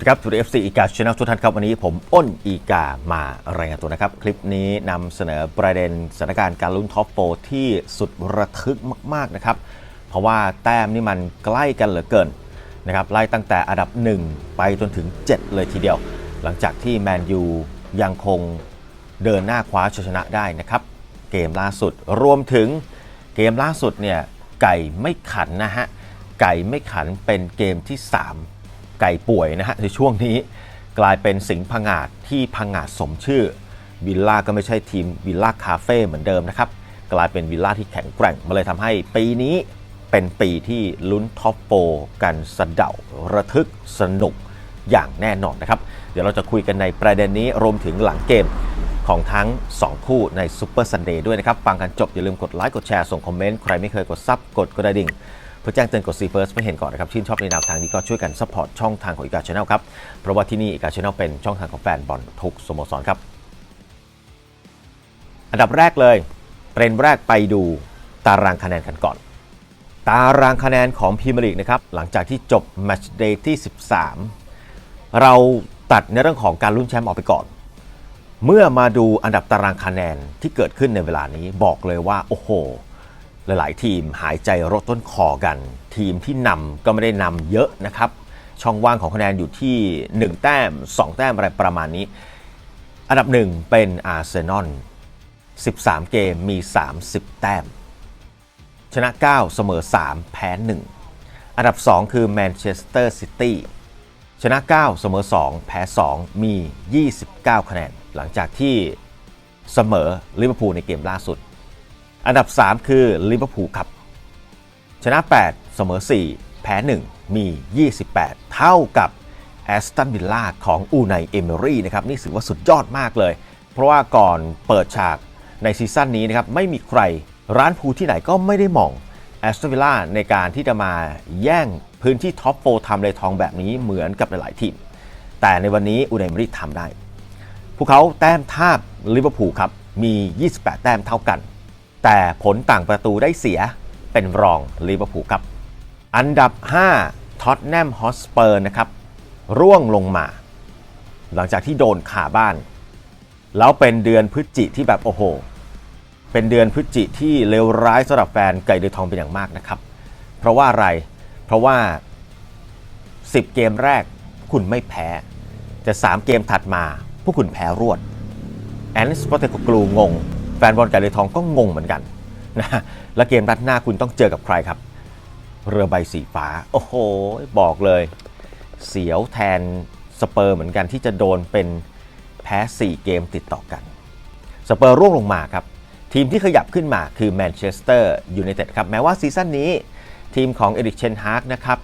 สวัสดีครับทูเอฟซีอีกาชแนลทุกท่านครับ วันนี้ผมอ้นอีกามารายงานตัวนะครับ คลิปนี้นำเสนอประเด็นสถานการณ์การลุ้นท็อปโฟที่สุดระทึกมาก ๆ นะครับ เพราะว่าแต้มนี่มันใกล้กันเหลือเกินนะครับไล่ตั้งแต่อันดับ 1 ไปจนถึง 7 เลยทีเดียว หลังจากที่แมนยูยังคงเดินหน้าคว้าชัยชนะได้นะครับ เกมล่าสุดรวมถึงเกมล่าสุดเนี่ยไก่ไม่ขันนะฮะไก่ไม่ขันเป็นเกมที่ 3 ไก่ป่วยนะฮะในช่วงนี้กลายเป็นสิงห์พังงาดที่พังงาดสมชื่อวิลล่าก็ไม่ใช่ทีมวิลล่าคาเฟ่เหมือนเดิมนะครับ กลายเป็นวิลล่าที่แข็งแกร่งมาเลยทำให้ปีนี้เป็นปีที่ลุ้นท็อปโปกันสะเดาระทึกสนุกอย่างแน่นอนนะครับ เดี๋ยวเราจะคุยกันในประเด็นนี้รวมถึงหลังเกมของทั้ง 2 คู่ใน Super Sunday ด้วยนะครับ ฟังกันจบอย่าลืมกดไลค์กดแชร์ส่งคอมเมนต์ ใครไม่เคยกดซับกดกระดิ่ง เพื่อแจ้งเตือนกดซีเฟิร์สไม่เห็นก่อนนะครับชื่นชอบในแนวทางนี้ก็ช่วยกันซัพพอร์ตช่องทางของอีกาชาแนลครับเพราะว่าที่นี่อีกาชาแนลเป็นช่องทางของแฟนบอลทุกสโมสรครับ อันดับแรกเลยประเด็นแรกไปดูตารางคะแนนกันก่อน ตารางคะแนนของพรีเมียร์ลีกนะครับหลังจากที่จบแมตช์เดย์ที่ 13 เราตัดในเรื่องของการลุ้นแชมป์ออกไปก่อน เมื่อมาดูอันดับตารางคะแนนที่เกิดขึ้นในเวลานี้บอกเลยว่าโอ้โห หลาย ๆ ทีมหายใจรถต้นคอกัน ทีมที่นำก็ไม่ได้นำเยอะนะครับ ช่องว่างของคะแนนอยู่ที่ 1 แต้ม 2 แต้มอะไรประมาณนี้ อันดับ 1 เป็นอาร์เซนอล13 เกมมี 30 แต้ม ชนะ 9 เสมอ 3 แพ้ 1 อันดับ 2 คือแมนเชสเตอร์ซิตี้ชนะ 9 เสมอ 2 แพ้ 2 มี 29 คะแนน หลังจากที่เสมอลิเวอร์พูลในเกมล่าสุด อันดับ 3 คือลิเวอร์พูลครับ ชนะ 8 เสมอ 4 แพ้ 1 มี 28 เท่ากับแอสตันวิลล่าของอูไนเอเมอรี่นะครับนี่ถือว่าสุดยอดมากเลย เพราะว่าก่อนเปิดฉากในซีซั่นนี้นะครับไม่มีใครร้านพูที่ไหนก็ไม่ได้มองแอสตันวิลล่าในการที่จะมาแย่งพื้นที่ท็อปโฟทำเลทองแบบนี้เหมือนกับหลายๆทีม แต่ในวันนี้อูไนเอเมอรี่ทำได้ พวกเขาแต้มทาบลิเวอร์พูลครับมี 28 แต้มเท่ากัน แต่ผลต่างประตูได้เสียเป็นรองลิเวอร์พูลครับ อันดับ 5ท็อตแนมฮอสเปอร์นะครับ ร่วงลงมา หลังจากที่โดนขาบ้าน แล้วเป็นเดือนพฤศจิที่แบบโอ้โห เป็นเดือนพฤศจิที่เลวร้ายสำหรับแฟนไก่เดือทองเป็นอย่างมากนะครับ เพราะว่าอะไร เพราะว่า 10 เกมแรกคุณไม่แพ้แต่3เกมถัดมา พวกคุณแพ้รวดแอนสปอร์ตเกกลูงง แฟนบอลไก่เลยทองก็งงเหมือนกันนะและเกมนัดหน้าคุณต้องเจอกับใครครับ เรือใบสีฟ้า โอ้โห บอกเลย เสียวแทนสเปอร์เหมือนกันที่จะโดนเป็นแพ้ 4 เกมติดต่อกัน สเปอร์ร่วงลงมาครับ ทีมที่ขยับขึ้นมาคือแมนเชสเตอร์ยูไนเต็ดครับ แม้ว่าซีซั่นนี้ทีมของเอริกเชนฮาร์กนะครับ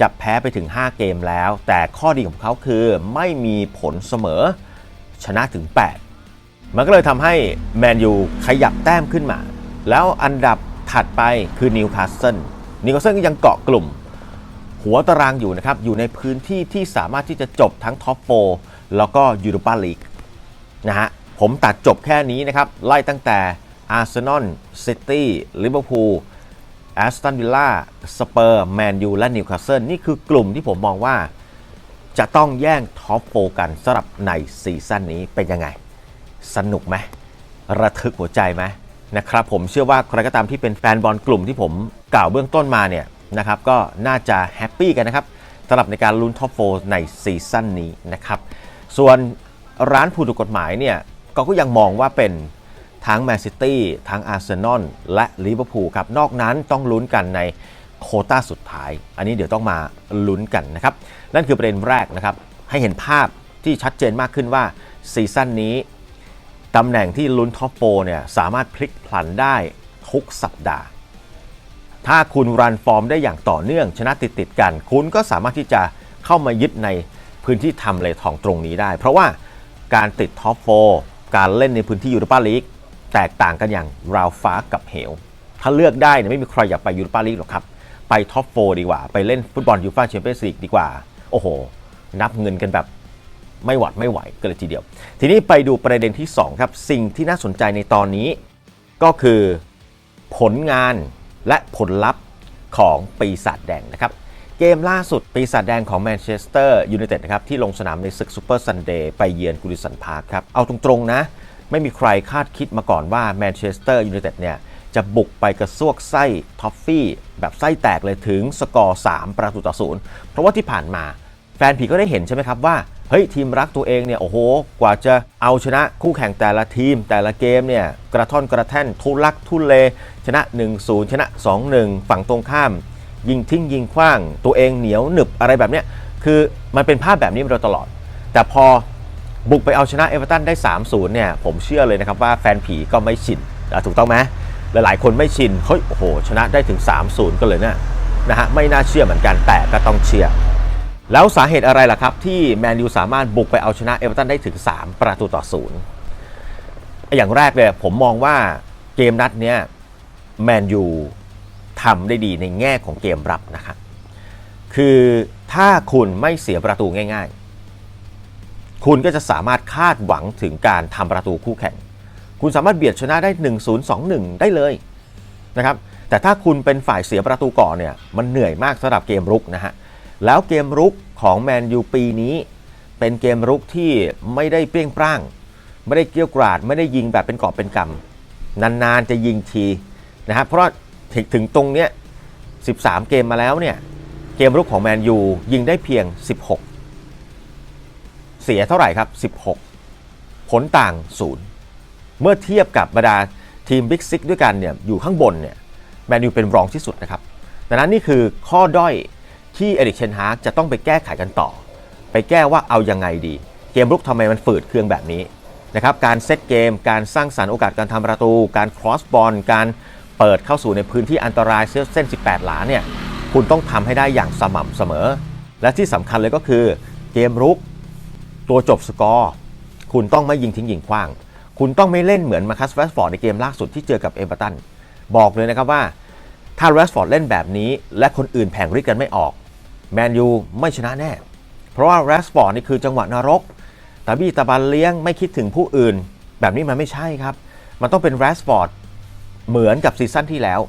จะแพ้ไปถึง 5 เกมแล้ว แต่ข้อดีของเขาคือไม่มีผลเสมอชนะถึง 8 มันก็เลยทำให้แมนยูขยับแต้มขึ้นมา แล้วอันดับถัดไปคือนิวคาสเซิลนิวคาสเซิลยังเกาะกลุ่ม หัวตารางอยู่นะครับ อยู่ในพื้นที่ที่สามารถที่จะจบทั้งท็อปโฟแล้วก็ยูโรปาลีกนะฮะผมตัดจบแค่นี้นะครับ ไล่ตั้งแต่อาร์เซนอลซิตี้ลิเวอร์พูลแอสตันวิลล่าสเปอร์แมนยูและนิวคาสเซิลนี่คือกลุ่มที่ผมมองว่าจะต้องแย่งท็อปโฟกันสำหรับในซีซั่นนี้เป็นยังไง สนุกไหมระทึกหัวใจไหมนะครับผมเชื่อว่าใครก็ตามที่เป็นแฟนบอลกลุ่มที่ผมกล่าวเบื้องต้นมาเนี่ยนะครับก็น่าจะแฮปปี้กันนะครับสำหรับในการลุ้นท็อปโฟในซีซั่นนี้นะครับส่วนร้านผู้ถูกกฎหมายเนี่ยก็ก็ยังมองว่าเป็นทั้งแมนซิตี้ทั้งอาร์เซนอลและลิเวอร์พูลครับนอกนั้นต้องลุ้นกันในโคต้าสุดท้าย อันนี้เดี๋ยวต้องมาลุ้นกันนะครับ นั่นคือประเด็นแรกนะครับ ให้เห็นภาพที่ชัดเจนมากขึ้นว่าซีซั่นนี้ ตำแหน่งที่ลุ้นท็อปโฟเนี่ยสามารถพลิกผันได้ทุกสัปดาห์ ถ้าคุณรันฟอร์มได้อย่างต่อเนื่องชนะติดติดๆกัน คุณก็สามารถที่จะเข้ามายึดในพื้นที่ทำเลทองตรงนี้ได้ เพราะว่าการติดท็อปโฟการเล่นในพื้นที่ยูโรปาลีกแตกต่างกันอย่างราวฟ้ากับเหว ถ้าเลือกได้เนี่ยไม่มีใครอยากไปยูโรปาลีกหรอกครับ ไปท็อปโฟดีกว่า ไปเล่นฟุตบอลยูฟ่าแชมเปี้ยนส์ลีกดีกว่า โอ้โห นับเงินกันแบบ ไม่หวัดไม่ไหวกันเลยทีเดียว ทีนี้ไปดูประเด็นที่ 2 ครับ สิ่งที่น่าสนใจในตอนนี้ก็คือผลงานและผลลัพธ์ของปีศาจแดงนะครับ เกมล่าสุดปีศาจแดงของแมนเชสเตอร์ยูไนเต็ดนะครับที่ลงสนามในศึกซูเปอร์ซันเดย์ไปเยือนกุลิสันพาร์คครับ เอาตรงๆนะ ไม่มีใครคาดคิดมาก่อนว่าแมนเชสเตอร์ยูไนเต็ดเนี่ยจะบุกไปกระซวกไส้ท็อฟฟี่ แบบไส้แตกเลยถึงสกอร์ 3 ประตูต่อศูนย์เพราะว่าที่ผ่านมาแฟนผีก็ได้เห็นใช่ไหมครับว่า เฮ้ยทีมรักตัวเองเนี่ยโอ้โห กว่าจะเอาชนะคู่แข่งแต่ละทีม แต่ละเกมเนี่ยกระท่อนกระแท่นทุลักทุเล ชนะ 1-0 ชนะ 2-1 ฝั่งตรงข้าม ยิงทิ้งยิงขว้าง ตัวเองเหนียวหนึบอะไรแบบเนี้ยคือมันเป็นภาพแบบนี้มาโดยตลอด แต่พอบุกไปเอาชนะเอเวอร์ตันได้ 3-0 เนี่ยผมเชื่อเลยนะครับว่าแฟนผีก็ไม่ชินถูกต้องไหมหลายๆ คนไม่ชินเฮ้ยโอ้โห ชนะได้ถึง 3-0ก็เลยเนะนะฮะไม่น่าเชื่อเหมือนกันแต่ก็ต้องเชื่อ แล้วสาเหตุอะไรล่ะครับ ที่แมนยูสามารถบุกไปเอาชนะเอเวอร์ตันได้ถึง 3 ประตูต่อศูนย์อย่างแรกเลยผมมองว่าเกมนัดเนี้ยแมนยูทำได้ดีในแง่ของเกมรับนะครับ คือถ้าคุณไม่เสียประตูง่ายๆ คุณก็จะสามารถคาดหวังถึงการทำประตูคู่แข่ง คุณสามารถเบียดชนะได้ 1-0 2-1 ได้เลยนะครับ แต่ถ้าคุณเป็นฝ่ายเสียประตูก่อนเนี่ย มันเหนื่อยมากสำหรับเกมรุกนะฮะ แล้วเกมรุกของแมนยูปีนี้ เป็นเกมรุกที่ไม่ได้เปรี้ยงปร้าง ไม่ได้เกี้ยวกราด ไม่ได้ยิงแบบเป็นกอบเป็นกำนานๆจะยิงทีนะครับเพราะถึงถึงตรงเนี้ย 13 เกมมาแล้วเนี่ยเกมรุกของแมนยูยิงได้เพียง 16 เสียเท่าไหร่ครับ 16 ผลต่างศูนย์เมื่อเทียบกับบรรดาทีมบิ๊กซิกด้วยกันเนี่ยอยู่ข้างบนเนี่ยแมนยูเป็นรองที่สุดนะครับดังนั้นนี่คือข้อด้อย ที่เอริกเชนฮากจะต้องไปแก้ไขกันต่อ ไปแก้ว่าเอายังไงดี เกมรุกทำไมมันฝืดเคืองแบบนี้นะครับการเซตเกม การสร้างสารรค์โอกาสการทำประตู การครอสบอลการเปิดเข้าสู่ในพื้นที่อันตรายเส้น 18 หลาเนี่ยคุณต้องทำให้ได้อย่างสม่ำเสมอ และที่สำคัญเลยก็คือเกมรุกตัวจบสกอร์คุณต้องไม่ยิงทิ้งยิงขว้าง คุณต้องไม่เล่นเหมือนมาคัสแรสฟอร์ดในเกมล่าสุดที่เจอกับเอเวอร์ตันบอกเลยนะครับว่าถ้าแรสฟอร์ดเล่นแบบนี้ และคนอื่นแผงริกกันไม่ออก แมนยูไม่ชนะแน่ เพราะว่าแรสฟอร์ดนี่คือจังหวะนรกตาบี้ตาบันเลี้ยงไม่คิดถึงผู้อื่น แบบนี้มันไม่ใช่ครับ มันต้องเป็นแรสฟอร์ดเหมือนกับซีซั่นที่แล้ว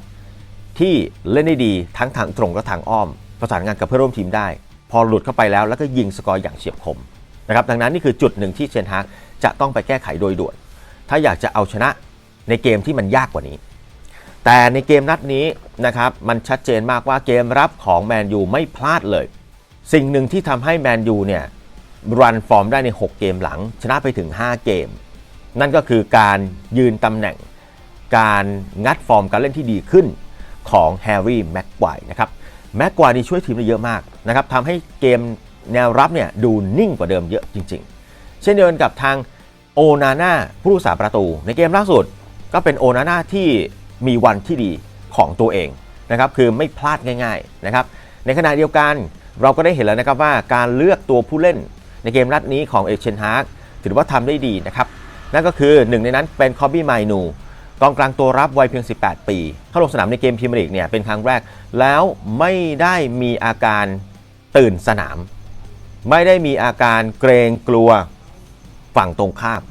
ที่เล่นได้ดีทั้งทางตรงและทางอ้อม ประสานงานกับเพื่อนร่วมทีมได้ พอหลุดเข้าไปแล้วแล้วก็ยิงสกอร์อย่างเฉียบคมนะครับดังนั้นนี่คือจุดหนึ่งที่เชนฮากจะต้องไปแก้ไขโดยด่วน ถ้าอยากจะเอาชนะในเกมที่มันยากกว่านี้ แต่ในเกมนัดนี้นะครับมันชัดเจนมากว่าเกมรับของแมนยูไม่พลาดเลย สิ่งหนึ่งที่ทำให้แมนยูเนี่ยรันฟอร์มได้ใน 6 เกมหลัง ชนะไปถึง 5 เกม นั่นก็คือการยืนตำแหน่ง การงัดฟอร์มการเล่นที่ดีขึ้นของแฮร์รี่แม็กควายนะครับแม็กควายนี่ช่วยทีมได้เยอะมากนะครับทำให้เกมแนวรับเนี่ยดูนิ่งกว่าเดิมเยอะจริง ๆ เช่นเดียวกันกับทางโอนาน่าผู้รักษาประตู ในเกมล่าสุดก็เป็นโอนาน่าที่ มีวันที่ดีของตัวเองนะครับคือไม่พลาดง่ายๆนะครับในขณะเดียวกันเราก็ได้เห็นแล้วนะครับว่าการเลือกตัวผู้เล่นในเกมนัดนี้ของเอเชนฮาร์กถือว่าทำได้ดีนะครับนั่นก็คือหนึ่งในนั้นเป็นคอบบี้ไมนูกองกลางตัวรับวัยเพียง 18 ปี เข้าลงสนามในเกมพรีเมียร์ลีกเนี่ยเป็นครั้งแรก แล้วไม่ได้มีอาการตื่นสนาม ไม่ได้มีอาการเกรงกลัวฝั่งตรงข้าม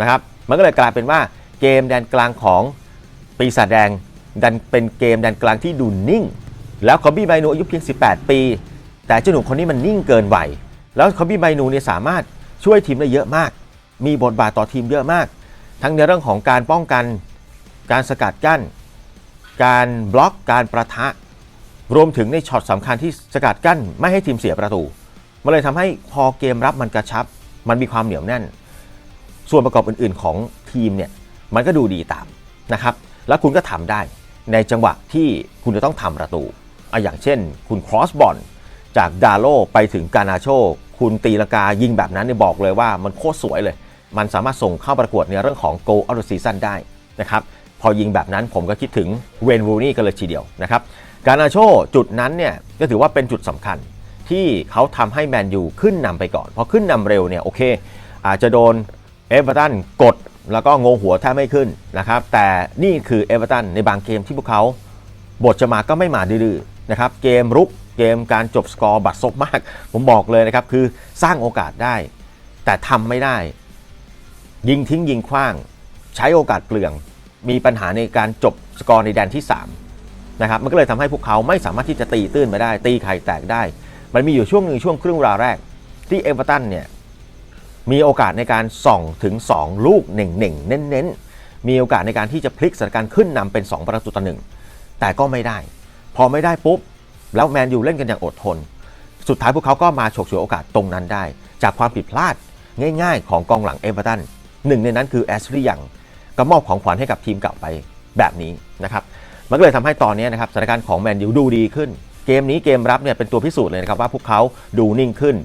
นะครับ มันก็เลยกลายเป็นว่าเกมแดนกลางของ ปีศาจแดงดันเป็นเกมแดนกลางที่ดูนิ่ง แล้วคอบี้ไมนูอายุเพียง 18 ปี แต่เจ้าหนุ่มคนนี้มันนิ่งเกินวัยแล้วคอบี้ไมนูเนี่ยสามารถช่วยทีมได้เยอะมาก มีบทบาทต่อทีมเยอะมาก ทั้งในเรื่องของการป้องกัน การสกัดกั้น การบล็อกการประทะ รวมถึงในช็อตสำคัญที่สกัดกั้น ไม่ให้ทีมเสียประตูมันเลยทำให้พอเกมรับมันกระชับ มันมีความเหนียวแน่น ส่วนประกอบอื่นๆของทีมเนี่ยมันก็ดูดีตามนะครับ แล้วคุณก็ทำได้ในจังหวะที่คุณจะต้องทำประตูออย่างเช่น คุณครอสบอลจากดาโลไปถึงกานาโชคุณตีลากายิงแบบนั้นเนี่ยบอกเลยว่ามันโคตรสวยเลย มันสามารถส่งเข้าประกวดในเรื่องของ Goal of the Season ได้นะครับพอยิงแบบนั้นผมก็คิดถึงเวนวูนี่กันเลยทีเดียวนะครับกานาโชจุดนั้นเนี่ยก็ถือว่าเป็นจุดสำคัญที่เขาทำให้แมนยูขึ้นนำไปก่อน พอขึ้นนำเร็วเนี่ยโอเค อาจจะโดนเอเวอร์ตันกด แล้วก็งงหัวแทบไม่ขึ้นนะครับ แต่นี่คือเอเวอร์ตันในบางเกมที่พวกเขาบทจะมาก็ไม่มาดื้อนะครับ เกมรุกเกมการจบสกอร์บัตรซบมาก ผมบอกเลยนะครับ คือสร้างโอกาสได้ แต่ทำไม่ได้ ยิงทิ้งยิงขว้าง ใช้โอกาสเปลือง มีปัญหาในการจบสกอร์ในแดนที่ 3 นะครับ มันก็เลยทำให้พวกเขาไม่สามารถที่จะตีตื้นไปได้ ตีไข่แตกได้ มันมีอยู่ช่วงหนึ่งช่วงครึ่งเวลาแรกที่เอเวอร์ตันเนี่ย มีโอกาสในการส่องถึง 2 ลูกเน่งๆเน้นๆ มีโอกาสในการที่จะพลิกสถานการณ์ขึ้นนำเป็น 2 ประตูต่อหนึ่งแต่ก็ไม่ได้ พอไม่ได้ปุ๊บ แล้วแมนยูเล่นกันอย่างอดทน สุดท้ายพวกเขาก็มาฉกฉวยโอกาสตรงนั้นได้ จากความผิดพลาดง่าย ๆ ของกองหลังเอเวอร์ตันหนึ่งในนั้นคือแอชลีย์ยังก็มอบของขวัญให้กับทีมเก่าไปแบบนี้นะครับมันก็เลยทำให้ตอนนี้นะครับสถานการณ์ของแมนยูดูดีขึ้น เกมนี้เกมรับเนี่ยเป็นตัวพิสูจน์เลยนะครับว่าพวกเขาดูนิ่งขึ้น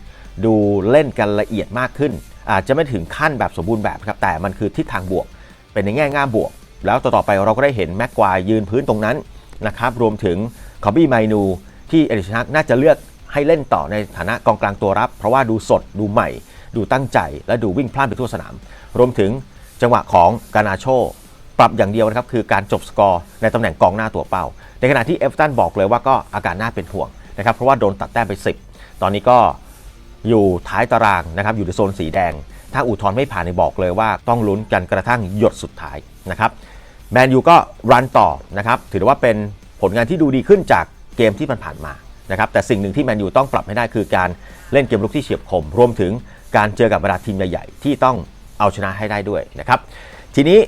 ดูเล่นกันละเอียดมากขึ้น อาจจะไม่ถึงขั้นแบบสมบูรณ์แบบครับแต่มันคือทิศทางบวก เป็นในแง่ง่ามบวก แล้วต่อไปเราก็ได้เห็นแม็กควายยืนพื้นตรงนั้นนะครับรวมถึงคอบบี้ไมนูที่เอริชนักน่าจะเลือกให้เล่นต่อในฐานะกองกลางตัวรับ เพราะว่าดูสดดูใหม่ ดูตั้งใจ และดูวิ่งพลานไปทั่วสนาม รวมถึงจังหวะของกานาโชปรับอย่างเดียวนะครับคือการจบสกอร์ในตำแหน่งกองหน้าตัวเป้า ในขณะที่เอฟตันบอกเลยว่าก็อาการน่าเป็นห่วงนะครับเพราะว่าโดนตัดแต้มไป 10 ตอนนี้ก็ อยู่ท้ายตารางนะครับอยู่ในโซนสีแดง ถ้าอุทธรณ์ไม่ผ่านในบอกเลยว่าต้องลุ้นกันกระทั่งหยดสุดท้ายนะครับแมนยูก็รันต่อนะครับถือว่าเป็นผลงานที่ดูดีขึ้นจากเกมที่มันผ่านมานะครับแต่สิ่งหนึ่งที่แมนยูต้องปรับให้ได้คือการเล่นเกมลุกที่เฉียบคม รวมถึงการเจอกับบรรดาทีมใหญ่ๆ ที่ต้องเอาชนะให้ได้ด้วยนะครับทีนี้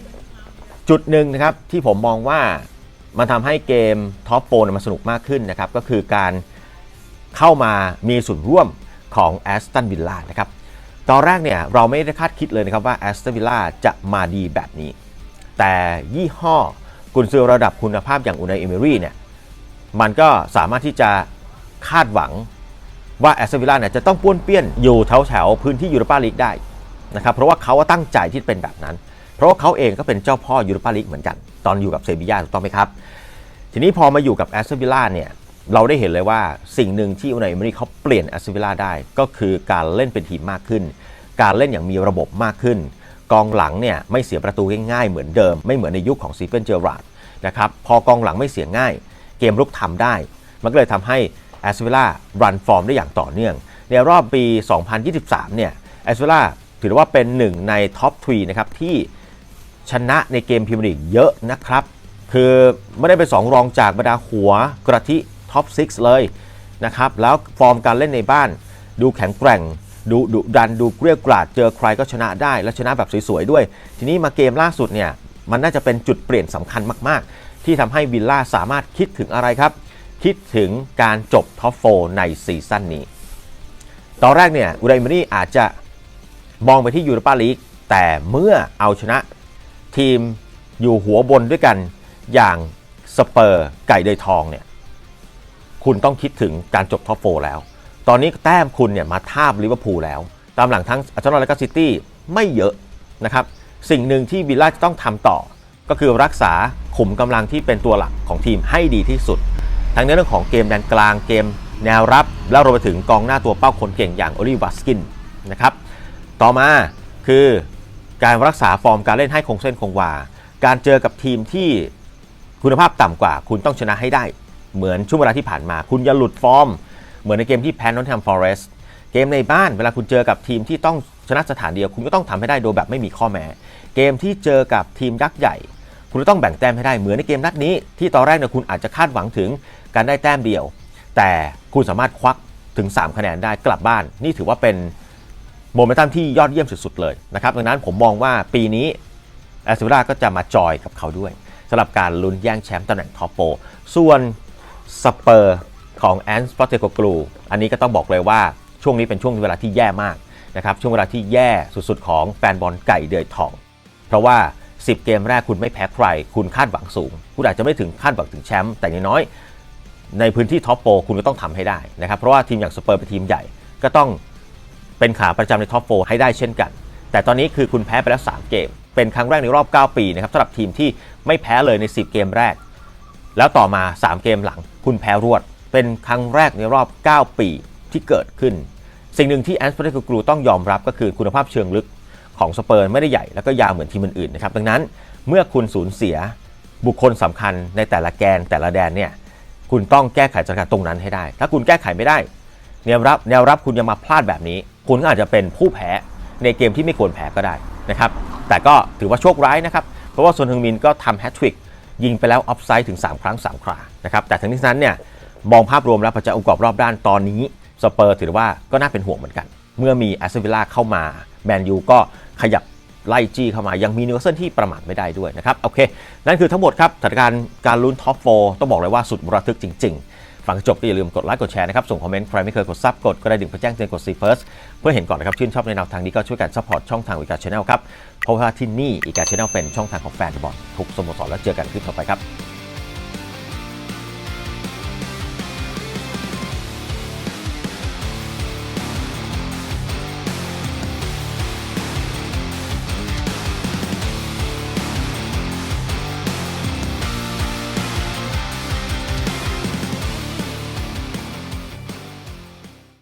จุดหนึ่งนะครับที่ผมมองว่ามันทำให้เกมท็อปโฟนมันสนุกมากขึ้นนะครับก็คือการเข้ามามีส่วนร่วม ของแอสตันวิลล่านะครับตอนแรกเนี่ยเราไม่ได้คาดคิดเลยนะครับว่าแอสตันวิลล่าจะมาดีแบบนี้ แต่ยี่ห้อกุนซือระดับคุณภาพอย่างอุนายเอเมรี่เนี่ยมันก็สามารถที่จะคาดหวังว่าแอสตันวิลล่าเนี่ยจะต้องป้วนเปี้ยนอยู่แถวแถวพื้นที่ยูโรปาลีกได้นะครับเพราะว่าเขาตั้งใจที่เป็นแบบนั้น เพราะว่าเขาเองก็เป็นเจ้าพ่อยูโรปาลีกเหมือนกัน ตอนอยู่กับเซบีย่าถูกต้องไหมครับ ทีนี้พอมาอยู่กับแอสตันวิลล่าเนี่ย เราได้เห็นเลยว่าสิ่งหนึ่งที่อุนายเอมรี่เขาเปลี่ยนแอสตันวิลล่าได้ ก็คือการเล่นเป็นทีมมากขึ้น การเล่นอย่างมีระบบมากขึ้น กองหลังเนี่ยไม่เสียประตูง่ายๆเหมือนเดิม ไม่เหมือนในยุคของซีเฟนเจอราร์ดนะครับพอกองหลังไม่เสียง่าย เกมรุกทำได้ มันก็เลยทำให้แอสตันวิลล่ารันฟอร์มได้อย่างต่อเนื่อง ในรอบปี 2023 เนี่ยแอสตันวิลล่าถือว่าเป็นหนึ่งในท็อปทรีนะครับที่ชนะในเกมพรีเมียร์ลีกเยอะนะครับ คือไม่ได้เป็นสองรองจากบรรดาหัวกระทิ ท็อป 6 เลยนะครับ แล้วฟอร์มการเล่นในบ้าน ดูแข็งแกร่ง ดูดุดัน ดูเกรียวกราดเจอใครก็ชนะได้ และชนะแบบสวยๆด้วย ทีนี้มาเกมล่าสุดเนี่ย มันน่าจะเป็นจุดเปลี่ยนสำคัญมากๆ ที่ทำให้วิลล่าสามารถคิดถึงอะไรครับ คิดถึงการจบท็อปโฟในซีซั่นนี้ ตอนแรกเนี่ยอุไรมานี่อาจจะมองไปที่ยูโรปาลีก แต่เมื่อเอาชนะทีมอยู่หัวบนด้วยกันอย่างสเปอร์ไก่เดยทองเนี่ย คุณต้องคิดถึงการจบท็อปโฟแล้ว ตอนนี้แต้มคุณเนี่ยมาทาบลิเวอร์พูลแล้ว ตามหลังทั้งอาร์เซนอลและก็ซิตี้ไม่เยอะนะครับ สิ่งหนึ่งที่วิลล่าจะต้องทำต่อ ก็คือรักษาขุมกำลังที่เป็นตัวหลักของทีมให้ดีที่สุด ทั้งในเรื่องของเกมแดนกลางเกม แนวรับ แล้วรวมไปถึงกองหน้าตัวเป้าคนเก่งอย่างโอลิวัสกินนะครับ ต่อมาคือการรักษาฟอร์มการเล่นให้คงเส้นคงวา การเจอกับทีมที่คุณภาพต่ำกว่า คุณต้องชนะให้ได้ เหมือนช่วงเวลาที่ผ่านมา คุณอย่าหลุดฟอร์ม เหมือนในเกมที่แพ้นอตแฮมฟอเรสต์เกมในบ้านเวลาคุณเจอกับทีมที่ต้องชนะสถานเดียว คุณก็ต้องทำให้ได้โดยแบบไม่มีข้อแม้ เกมที่เจอกับทีมยักษ์ใหญ่ คุณต้องแบ่งแต้มให้ได้เหมือนในเกมนัดนี้ ที่ตอนแรกเนี่ยคุณอาจจะคาดหวังถึงการได้แต้มเดียว แต่คุณสามารถควักถึง 3 คะแนนได้กลับบ้าน นี่ถือว่าเป็นโมเมนตัมที่ยอดเยี่ยมสุดๆเลยนะครับดังนั้นผมมองว่าปีนี้แอสตูราก็จะมาจอยกับเขาด้วยสำหรับการลุ้นแย่งแชมป์ตำแหน่งท็อปโปส่วน สเปอร์ของแอนสปอร์เตโกกลูอันนี้ก็ต้องบอกเลยว่าช่วงนี้เป็นช่วงเวลาที่แย่มากนะครับช่วงเวลาที่แย่สุดๆ ของแฟนบอลไก่เดือยทอง เพราะว่า 10 เกมแรกคุณไม่แพ้ใคร คุณคาดหวังสูง คุณอาจจะไม่ถึงคาดหวังถึงแชมป์แต่อย่างน้อยในพื้นที่ท็อปโปคุณก็ต้องทำให้ได้นะครับเพราะว่าทีมอย่างสเปอร์เป็นทีมใหญ่ก็ต้องเป็นขาประจำในท็อปโฟให้ได้เช่นกัน แต่ตอนนี้คือคุณแพ้ไปแล้ว 3 เกม เป็นครั้งแรกในรอบ 9 ปีนะครับสำหรับทีมที่ไม่แพ้เลยใน 10 เกมแรก แล้วต่อมา 3 เกมหลังคุณแพ้รวด เป็นครั้งแรกในรอบ 9 ปีที่เกิดขึ้น สิ่งหนึ่งที่แอนสเปร์กรูต้องยอมรับก็คือคุณภาพเชิงลึกของสเปอร์ไม่ได้ใหญ่แล้วก็ยาวเหมือนทีมอื่นๆนะครับดังนั้นเมื่อคุณสูญเสียบุคคลสำคัญในแต่ละแกนแต่ละแดนเนี่ยคุณต้องแก้ไขสถานการณ์ตรงนั้นให้ได้ ถ้าคุณแก้ไขไม่ได้แนวรับแนวรับคุณยังมาพลาดแบบนี้ คุณก็อาจจะเป็นผู้แพ้ในเกมที่ไม่ควรแพ้ก็ได้นะครับแต่ก็ถือว่าโชคร้ายนะครับเพราะว่าซนฮึงมินก็ทำแฮตทริก ยิงไปแล้วออฟไซด์ถึง 3 ครั้ง 3 ครานะครับแต่ทั้งนี้นั้นเนี่ยมองภาพรวมแล้วพอจจัยองค์กรอบรอบด้านตอนนี้สเปอร์ถือว่าก็น่าเป็นห่วงเหมือนกัน เมื่อมีแอสเซวิล่าเข้ามาแมนยูก็ขยับไล่จี้เข้ามา ยังมีนิวเซนที่ประมาทไม่ได้ด้วยนะครับ โอเค นั่นคือทั้งหมดครับสถานการณ์การลุ้นท็อปโฟต้องบอกเลยว่าสุดระทึกจริง ๆ ฟังจบก็อย่าลืมกดไลค์กดแชร์นะครับ ส่งคอมเมนต์ใครไม่เคยกดซับกดก็ได้ดึงไปแจ้งเตือนกดซีเฟิร์สเพื่อเห็นก่อนนะครับ ชื่นชอบในแนวทางนี้ก็ช่วยกันซัพพอร์ตช่องทางอีกาชาแนลครับ เพราะว่าที่นี่อีกาชาแนลเป็นช่องทางของแฟนบอลทุกสโมสรแล้วเจอกันคลิปต่อไปครับ